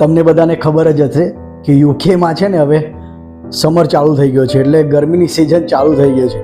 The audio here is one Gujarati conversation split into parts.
તમને બધાને ખબર જ હશે કે યુકેમાં છે ને હવે સમર ચાલુ થઈ ગયો છે, એટલે ગરમીની સિઝન ચાલુ થઈ ગઈ છે.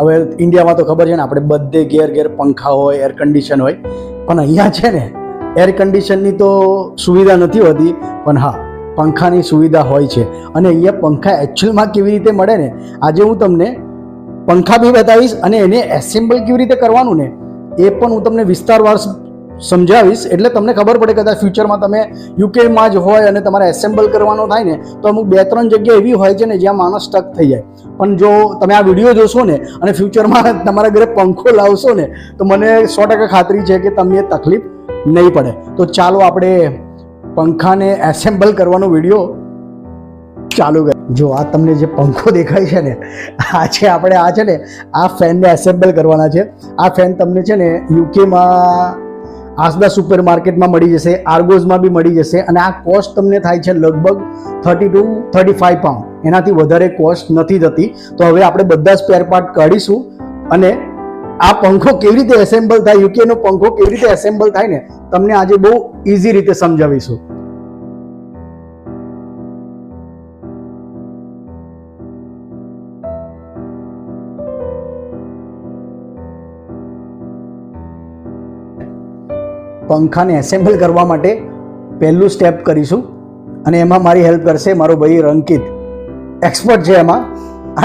હવે ઇન્ડિયામાં તો ખબર છે ને, આપણે બધે ઘેર ઘેર પંખા હોય એર કન્ડિશન હોય. પણ અહીંયા છે ને એર કન્ડિશનની તો સુવિધા નથી હોતી, પણ હા, પંખાની સુવિધા હોય છે. અને અહીંયા પંખા એકચ્યુઅલમાં કેવી રીતે મળે ને, આજે હું તમને પંખા બી બતાવીશ અને એને એસેમ્બલ કેવી રીતે કરવાનું ને, એ પણ હું તમને વિસ્તારવાર સમજાવીશ. એટલે તમને ખબર પડે કદાચ ફ્યુચરમાં તમે યુકેમાં જ હોય અને તમારે એસેમ્બલ કરવાનો થાય ને, તો અમુક બે ત્રણ જગ્યા એવી હોય છે ને જ્યાં માણસ સ્ટક થઈ જાય. પણ જો તમે આ વીડિયો જોશો ને અને ફ્યુચરમાં તમારા ઘરે પંખો લાવશો ને, તો મને સો ટકા ખાતરી છે કે તમને તકલીફ નહીં પડે. તો ચાલો આપણે પંખાને એસેમ્બલ કરવાનો વીડિયો ચાલુ કરે જો આ તમને જે પંખો દેખાય છે ને, આ છે આપણે આ છે ને, આ ફેનને એસેમ્બલ કરવાના છે. આ ફેન તમને છે ને યુકેમાં આસદા સુપર માર્કેટમાં મળી જશે, આર્ગોઝમાં બી મળી જશે અને આ કોસ્ટ તમને થાય છે લગભગ thirty two thirty five pound એનાથી વધારે કોસ્ટ નથી થતી. તો હવે આપણે બધા સ્પેર પાર્ટ કાઢીશું અને આ પંખો કેવી રીતે એસેમ્બલ થાય યુકેનો પંખો કેવી રીતે એસેમ્બલ થાય ને, તમને આજે બહુ ઇઝી રીતે સમજાવીશું. પંખાને એસેમ્બલ કરવા માટે પહેલું સ્ટેપ કરીશું. અને એમાં મારી હેલ્પ કરશે મારો ભાઈ રંકિત. એક્સપર્ટ છે એમાં.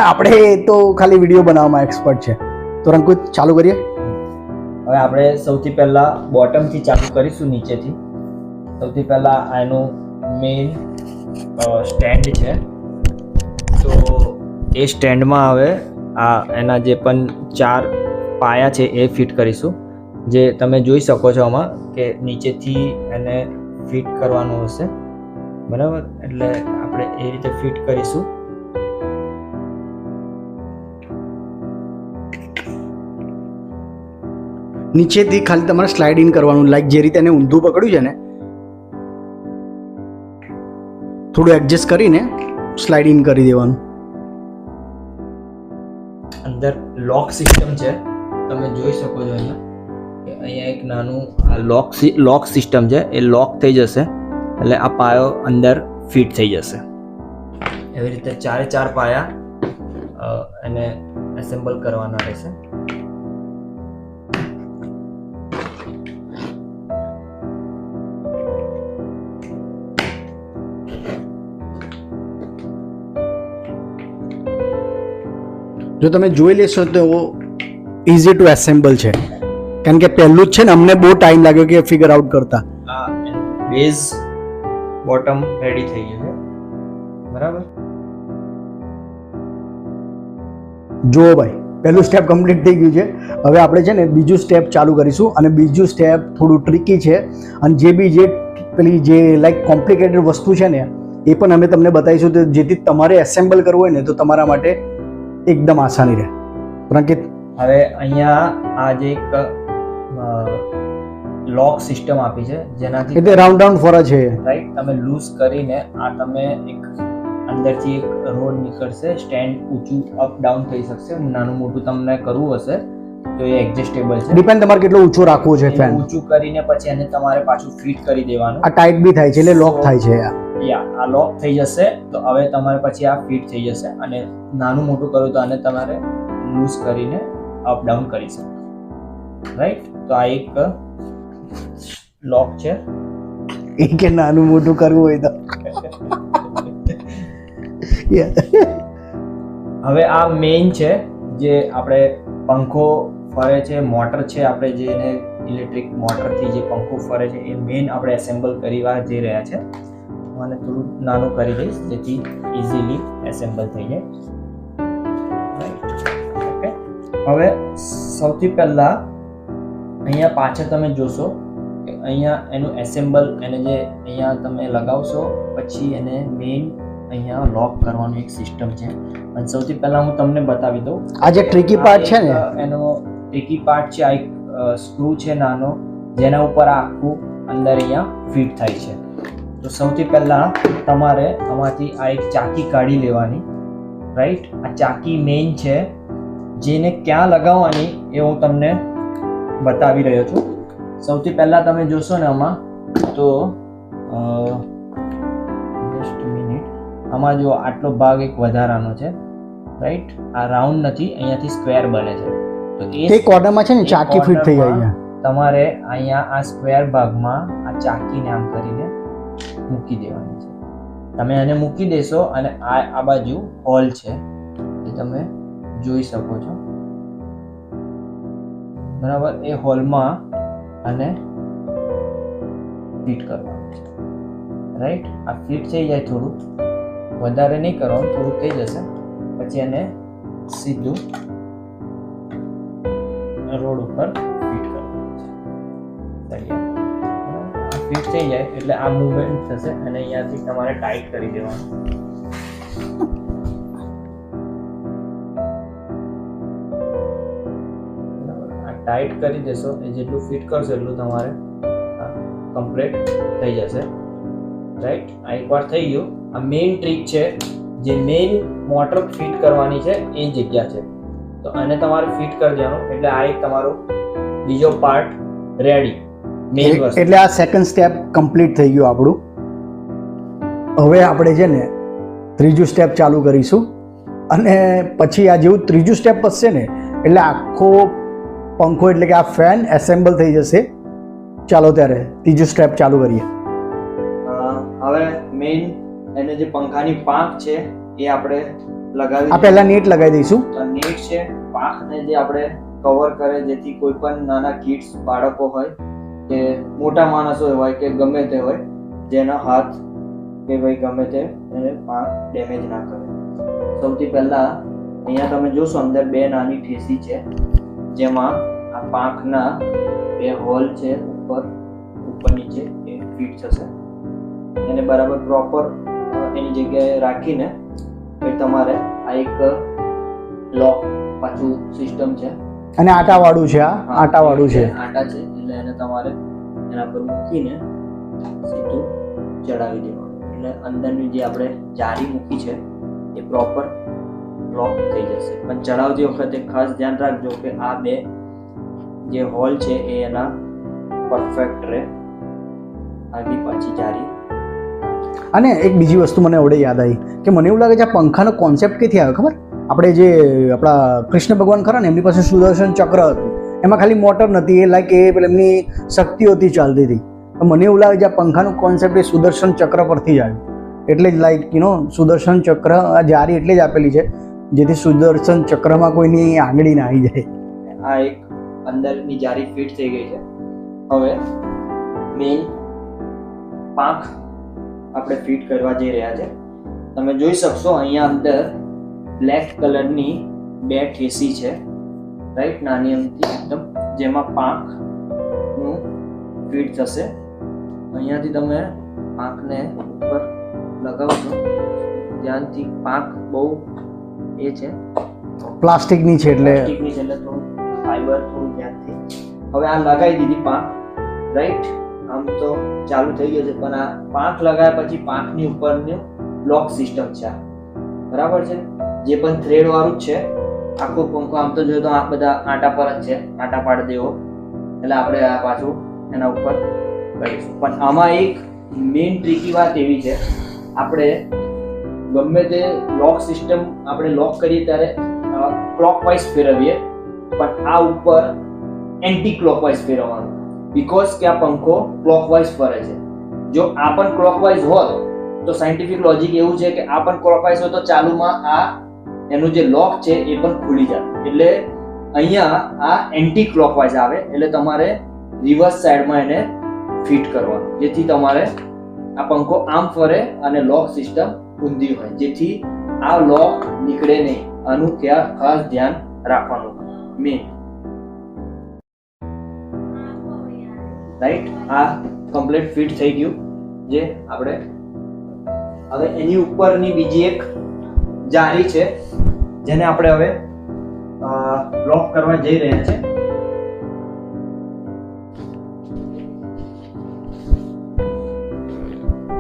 આપણે તો ખાલી વીડિયો બનાવવામાં એક્સપર્ટ છે. તો રંકિત, ચાલુ કરીએ. હવે આપણે સૌથી પહેલાં બોટમથી ચાલુ કરીશું નીચેથી. સૌથી પહેલાં આનું મેઇન સ્ટેન્ડ છે. તો એ સ્ટેન્ડમાં હવે આ એના જે પણ ચાર પાયા છે એ ફિટ કરીશું. જે તમે જોઈ શકો છો આમાં કે નીચેથી એને ફિટ કરવાનું હશે. બરાબર? એટલે આપણે એ રીતે ફિટ કરીશું. નીચેથી ખાલી તમારે સ્લાઇડ ઇન કરવાનું લાઈક જે રીતે એને ઊંધું પકડ્યું છે ને થોડું એડજસ્ટ કરીને સ્લાઇડ ઇન કરી દેવાનું. અંદર લોક સિસ્ટમ છે. તમે જોઈ શકો છો અહીંયા. અહીંયા એક નાનું લોક લોક સિસ્ટમ છે, એ લોક થઈ જશે. એટલે આ પાયો અંદર ફિટ થઈ જશે. એવી રીતે ચારે ચાર પાયા એને એસેમ્બલ કરવાના રહેશે. જો તમે જોઈ લેશો તો ઇઝી ટુ એસેમ્બલ છે. કારણ કે પહેલું જ છે ને અમને બહુ ટાઈમ લાગ્યો કે ફિગર આઉટ કરતા. બેઝ બોટમ રેડી થઈ ગયું છે. બરાબર? જુઓ ભાઈ પહેલું સ્ટેપ કમ્પ્લીટ થઈ ગયું છે. હવે આપણે છે ને બીજું સ્ટેપ ચાલુ કરીશું અને બીજું સ્ટેપ થોડું ટ્રિકી છે. અને જે બી જે પેલી જે લાઈક કોમ્પ્લિકેટેડ વસ્તુ છે ને એ પણ અમે તમને બતાવીશું. તો જેથી તમારે એસેમ્બલ કરવું હોય ને તો તમારા માટે એકદમ આસાની રહે. રંકિત હવે અહીંયા આ જે એક લોક સિસ્ટમ આપી છે. જેનાથી એટલે રાઉન્ડ રાઉન્ડ ફરે છે. રાઈટ તમે લૂઝ કરીને આ તમે એક અંદરથી એક રોડ નીકળશે. સ્ટેન્ડ ઊંચું અપ ડાઉન થઈ શકશે. નાનું મોટું તમને કરવું હશે તો એ એડજસ્ટેબલ છે. ડિપેન્ડ તમારે કેટલો ઊંચો રાખવો છે ફેન ઊંચું કરીને પછી એને તમારે પાછું ફિટ કરી દેવાનું. આ ટાઈટ બી થાય છે એટલે લોક થાય છે. આ યા આ લોક થઈ જશે. તો હવે તમારે પછી આ ફિટ થઈ જશે. અને નાનું મોટું કરવું તો આને તમારે લૂઝ કરીને અપ ડાઉન કરી શકો. રાઈટ તો આ એક લોક છે. એ કે નાનું મોટું કરવું હોય તો. હવે આ મેઇન છે જે આપણે પંખો ફરે છે મોટર છે આપણે જેને ઇલેક્ટ્રિક મોટરથી જે પંખો ફરે છે એ મેઇન આપણે એસેમ્બલ કરવા જઈ રહ્યા છે. હું આને થોડું નાનું કરી દઈશ જેથી ઇઝીલી એસેમ્બલ થઈ જાય. હવે સૌથી પહેલા અહીંયા પાછળ તમે જોશો કે અહીંયા એનું એસેમ્બલ એને જે અહીંયા તમે લગાવશો પછી એને મેઇન અહીંયા લોક કરવાનું એક સિસ્ટમ છે. અને સૌથી પહેલાં હું તમને બતાવી દઉં. આ જે ટ્રિકી પાર્ટ છે ને? એનો ટ્રિકી પાર્ટ છે આ એક સ્ક્રૂ છે નાનો જેના ઉપર આ આખું અંદર અહીંયા ફિટ થાય છે. તો સૌથી પહેલાં તમારે આમાંથી આ એક ચાકી કાઢી લેવાની રાઈટ આ ચાકી મેઇન છે. જેને ક્યાં લગાવવાની એ હું તમને બતાવી રહ્યો છું. સૌથી પહેલા તમે જોશો ને આમાં તો મિનિટ આમાં જો આટલો ભાગ એક વધારાનો છે રાઈટ આ રાઉન્ડ નથી અહીંયાથી સ્ક્વેર બને છે. તો એ કોર્નરમાં છે ને ચાકી ફિટ થઈ જાય તમારે અહીંયા આ સ્ક્વેર ભાગમાં આ ચાકીને આમ કરીને મૂકી દેવાની છે. તમે એને મૂકી દેશો અને આ આ બાજુ હોલ છે. એ તમે જોઈ શકો છો. બરાબર? એ હોલમાં અને ફિટ કરવાનું રાઈટ આ ફિટ થઈ જાય થોડું. વધારે નહીં કરવાનું, થોડું થઈ જશે. પછી એને સીધું રોડ ઉપર ફિટ કરવાનું છે. ફિટ થઈ જાય એટલે આ મૂવમેન્ટ થશે અને અહીંયાથી તમારે ટાઈટ કરી દેવાનું. ટાઈટ કરી દેશો એ જેટલું ફિટ કરશો એટલું તમારે કમ્પ્લીટ થઈ જશે. રાઈટ આ એકવાર થઈ ગયું. આ મેઇન ટ્રીક છે જે મેઇન મોટર ફિટ કરવાની છે એ જગ્યા છે. તો આને તમારે ફિટ કરી દેવાનું. એટલે આ એક તમારો બીજો પાર્ટ રેડી મેઇન વસ્તુ. એટલે આ સેકન્ડ સ્ટેપ કમ્પ્લીટ થઈ ગયું આપણું. હવે આપણે છે ને ત્રીજું સ્ટેપ ચાલુ કરીશું. અને પછી આ જેવું ત્રીજું સ્ટેપ વધશે ને એટલે આખો પંખો એટલે કે આ ફેન એસેમ્બલ થઈ જશે. ચાલો ત્યારે ત્રીજું સ્ટેપ ચાલુ કરીએ. હવે મેઇન એને જે પંખાની પાંખ છે એ આપણે લગાવી આ પહેલા નેટ લગાવી દઈશું. નેટ છે પાંખને જે આપણે કવર કરે જેથી કોઈ પણ નાના કિડ્સ બાળકો હોય કે મોટા માણસો હોય કે ગમે તે હોય જેના હાથ કે ભાઈ ગમે તે એને પાંખ ડેમેજ ના કરે. સૌથી પહેલા અહીંયા તમે જોશો અંદર બે નાની ઠેસી છે. જેમાં આ પાંખના બે હોલ છે ઉપર ઉપર નીચે એ ફિટ થશે. એને બરાબર પ્રોપર એની જગ્યાએ રાખીને પછી તમારે આ એક લોક પાછું સિસ્ટમ છે. અને આટાવાળું છે આ આટાવાળું છે. આટા છે એટલે એને તમારે એના પર મૂકીને સીધું ચડાવી દેવાનું. એટલે અંદરની જે આપણે જારી મૂકી છે એ પ્રોપર લોક થઈ જશે. પણ ચડાવતી વખતે ખાસ ધ્યાન રાખજો કે આ બે જે હોલ છે એ એના પરફેક્ટ રહે. આગી પાછી જારી. અને એક બીજી વસ્તુ મને એવડે યાદ આવી કે મને એવું લાગે છે આ પંખાનો કોન્સેપ્ટ ક્યાંથી આવ્યો ખબર? આપણે જે આપણા કૃષ્ણ ભગવાન ખરા ને એમની પાસે સુદર્શન ચક્ર હતું. એમાં ખાલી મોટર નથી એ લાઈક એ એમની શક્તિઓથી ચાલતી હતી. મને એવું લાગે છે આ પંખાનું કોન્સેપ્ટ એ સુદર્શન ચક્ર પરથી જ આવ્યું. એટલે જ લાઈક યુ નો સુદર્શન ચક્ર આ જારી એટલે જ આપેલી છે. જેથી સુદર્શન ચક્રમાં કોઈની આંગળી ના આવી જાય. આ એક અંદરની જારી ફિટ થઈ ગઈ છે. હવે મેઇન પાંખ આપણે ફિટ કરવા જઈ રહ્યા છે. તમે જોઈ શકશો અહીંયા અંદર બ્લેક કલરની બે ઠેસી છે. રાઈટ નાની અમથી એકદમ જેમાં પાંખનું ફિટ થશે. અહીંયાથી તમે પાંખને ઉપર લગાવશો ધ્યાનથી પાંખ બહુ એ છે. પ્લાસ્ટિકની છે એટલે પ્લાસ્ટિકની છે એટલે થોડું ફાઈબર થોડું ધ્યાનથી હવે આ લગાવી દીધી પાંખ રાઈટ આમ તો ચાલુ થઈ ગયો છે પણ આ પાંખ લગાવ્યા પછી પાંખની ઉપરની લોક સિસ્ટમ છે બરાબર છે? જે પણ થ્રેડ વાળું જ છે. આખો પંખો આમ તો જોઈએ તો આ બધા આટા પર જ છે આટા પાડી દેવો. એટલે આપણે આ પાછું એના ઉપર કરીશું. પણ આમાં એક મેઇન ટ્રીકી વાત એવી છે આપણે ગમે તે લોક સિસ્ટમ આપણે લોક કરીએ ત્યારે ક્લોકવાઇઝ ફેરવીએ, પણ આ ઉપર એન્ટી ક્લોકવાઇઝ ફેરવવાનું. બીકોઝ કે આ પંખો ક્લોકવાઇઝ ફરે છે. જો આ પણ ક્લોકવાઇઝ હોત, તો સાયન્ટિફિક લોજિક એવું છે કે આ પણ ક્લોકવાઇઝ હોય તો ચાલુમાં આ એનું જે લોક છે એ પણ ખુલી જાય. એટલે અહીંયા આ એન્ટી ક્લોકવાઇઝ આવે, એટલે તમારે રિવર્સ સાઈડમાં એને ફિટ કરવાનું. જેથી તમારે આ પંખો આમ ફરે અને લોક સિસ્ટમ ઊંધી હોય. જેથી આ લોક નીકળે નહીં. આનું ત્યાં ખાસ ધ્યાન રાખવાનું. મેન. રાઈટ આ કમ્પ્લીટ ફિટ થઈ ગયું. જે આપણે હવે એની ઉપરની બીજી એક જારી છે, જેને આપણે હવે લોક કરવા જઈ રહ્યા છે.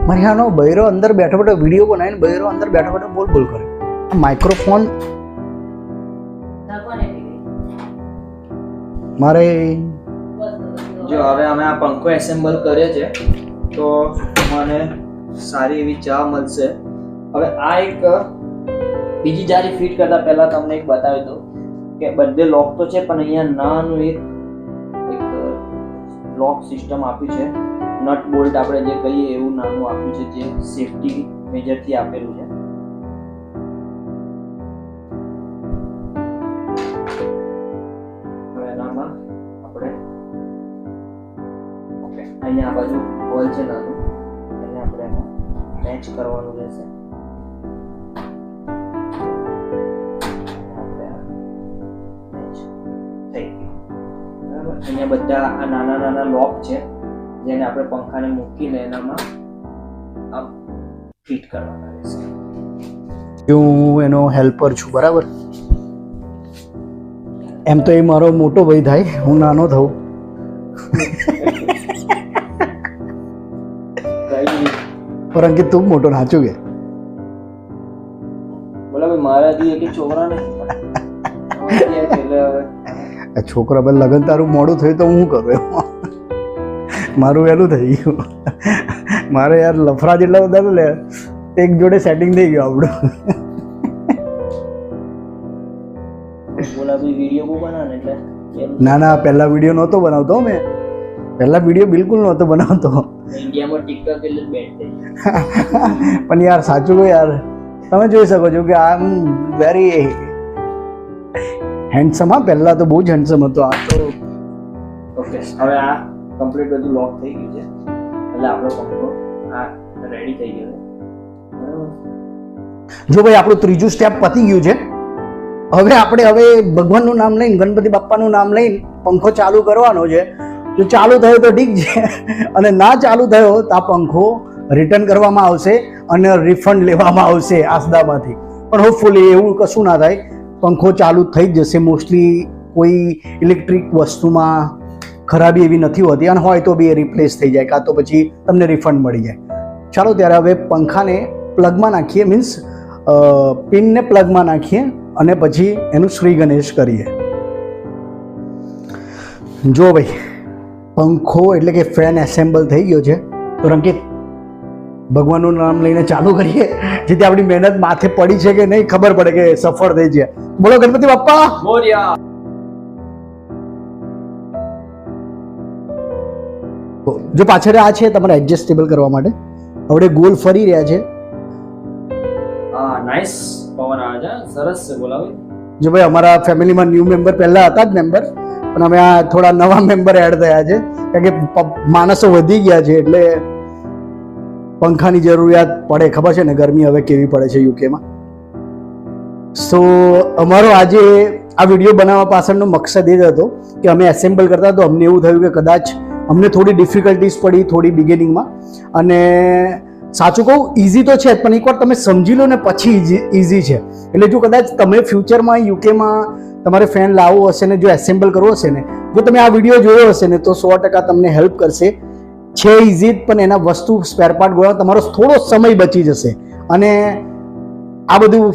મારી આનો બૈરો અંદર બેઠો બેઠો વીડિયો બનાવીને બૈરો અંદર બેઠો બેઠો બોલ બોલ કરે. માઇક્રોફોન મારે જો હવે અમે આ પંખો એસેમ્બલ કરીએ છે, તો મને સારી એવી ચા મળશે. હવે આ એક, બીજી જારી ફિટ કરતા પહેલા તમને એક બતાવી દઉં કે બધે લોક તો છે, પણ અહીંયા નાનું એક લોક સિસ્ટમ આપી છે. નટ બોલ્ટ આપણે જે કહીએ એવું નાનું આપ્યું છે, જે સેફટી મેજરથી આપેલું છે. એનામાં અહીંયા આ બાજુ હોલ છે નાનું. એને આપણે એમાં મેચ કરવાનું રહેશે. અહીંયા બધા આ નાના નાના લોક છે. જેને આપણે પંખાને મૂકીને એનામાં આમ ફિટ કરવાના રહેશે. હું એનો હેલ્પર છું બરાબર? એમ તો એ મારો મોટો ભાઈ થાય હું નાનો થઉં. પર અંકિત તું મોટો નાચું કે? બરાબર મારાથી એક છોકરા નથી છોકરા પર લગન તારું મોડું થયું તો હું કરું મારું વહેલું થઈ ગયું. મારે યાર લફરા જેટલા બધા લે એક જોડે સેટિંગ થઈ ગયું આપણું. ના ના પહેલા વીડિયો નહોતો બનાવતો મેં. પહેલા વીડિયો બિલકુલ નહોતો બનાવતો. પણ યાર સાચું કહું યાર તમે જોઈ શકો છો કે આમ વેરી હેન્ડસમ હા પહેલા તો બહુ જ હેન્ડસમ હતો. આ તો ઓકે હવે આ કમ્પ્લીટ બધું લોક થઈ ગયું છે. એટલે આપણો પંખો આ રેડી થઈ ગયો છે. જો ભાઈ, આપણું ત્રીજું સ્ટેપ પતી ગયું છે. હવે આપણે હવે ભગવાનનું નામ લઈને, ગણપતિ બાપ્પાનું નામ લઈને પંખો ચાલુ કરવાનો છે. જો ચાલુ થયો તો ઠીક છે. અને ના ચાલુ થયો તો આ પંખો રિટર્ન કરવામાં આવશે અને રિફંડ લેવામાં આવશે આસદામાંથી. પણ હોપફુલી એવું કશું ના થાય. પંખો ચાલુ થઈ જ જશે. મોસ્ટલી કોઈ ઇલેક્ટ્રિક વસ્તુમાં ખરાબી એવી નથી હોતી અને હોય તો બી એ રિપ્લેસ થઈ જાય કાં તો પછી તમને રિફંડ મળી જાય. ચાલો ત્યારે હવે પંખાને પ્લગમાં નાખીએ મીન્સ પિનને પ્લગમાં નાખીએ અને પછી એનું શ્રી ગણેશ કરીએ. જો ભાઈ, પંખો એટલે કે ફેન એસેમ્બલ થઈ ગયો છે, તો રંકિત ભગવાનનું નામ લઈને ચાલુ કરીએ, જેથી આપણી મહેનત માથે પડી છે કે નહીં ખબર પડે કે સફળ થઈ છે બોલો ગણપતિ બાપ્પા! મોર્યા! જો પાછળ આ છે તમારે એડજસ્ટેબલ કરવા માટે. હવે ગોલ ફરી રહ્યા છે. હા નાઇસ પવન આવે છે સરસ છે બોલાવી. જો ભાઈ અમારા ફેમિલીમાં ન્યૂ મેમ્બર પહેલા હતા જ મેમ્બર પણ અમે આ થોડા નવા મેમ્બર એડ થયા છે. કારણ કે માણસો વધી ગયા છે એટલે પંખાની જરૂરિયાત પડે ખબર છે ને? ગરમી હવે કેવી પડે છે યુકેમાં સો અમારો આજે આ વીડિયો બનાવવા પાછળનો મકસદ એ જ હતો કે અમે એસેમ્બલ કરતા તો અમને એવું થયું કે કદાચ અમને થોડી ડિફિકલ્ટીઝ પડી થોડી બિગિનિંગમાં અને સાચું કહું ઇઝી તો છે પણ એકવાર તમે સમજી લો ને પછી ઇઝી છે. એટલે જો કદાચ તમે ફ્યુચરમાં યુકેમાં તમારે ફેન લાવવો હશે ને, જો એસેમ્બલ કરવો હશે ને, જો તમે આ વીડિયો જોયો હશે ને, તો સો ટકા તમને હેલ્પ કરશે. છે ઇઝી પણ એના વસ્તુ સ્પેર પાર્ટ ગોળવા તમારો થોડો સમય બચી જશે. અને આ બધું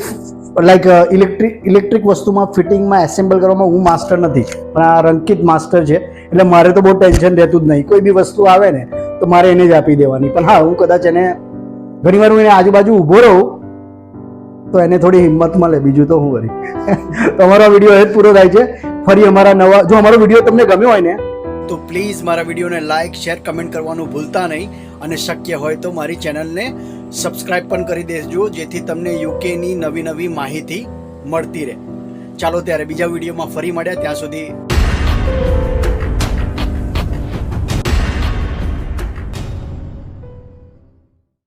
લાઈક ઇલેક્ટ્રિક ઇલેક્ટ્રિક વસ્તુમાં ફિટિંગમાં એસેમ્બલ કરવામાં હું માસ્ટર નથી. પણ આ રંકિત માસ્ટર છે. એટલે મારે તો બહુ ટેન્શન રહેતું જ નહીં. કોઈ બી વસ્તુ આવે ને, તો મારે એને જ આપી દેવાની. પણ હા, હું કદાચ એને ઘણીવાર હું એને આજુબાજુ ઊભો રહું, તો એને થોડી હિંમત મળે. બીજું તો હું કરી તો અમારો વીડિયો એ જ પૂરો થાય છે. ફરી અમારા નવા જો અમારો વીડિયો તમને ગમ્યો હોય ને, તો પ્લીઝ મારા વિડીયોને લાઇક શેર, કમેન્ટ કરવાનું ભૂલતા નહીં. અને શક્ય હોય તો મારી ચેનલને સબસ્ક્રાઇબ પણ કરી દેજો, જેથી તમને યુકેની નવી નવી માહિતી મળતી રહે. ચાલો, ત્યારે બીજા વિડીયોમાં ફરી મળ્યા. ત્યાં સુધી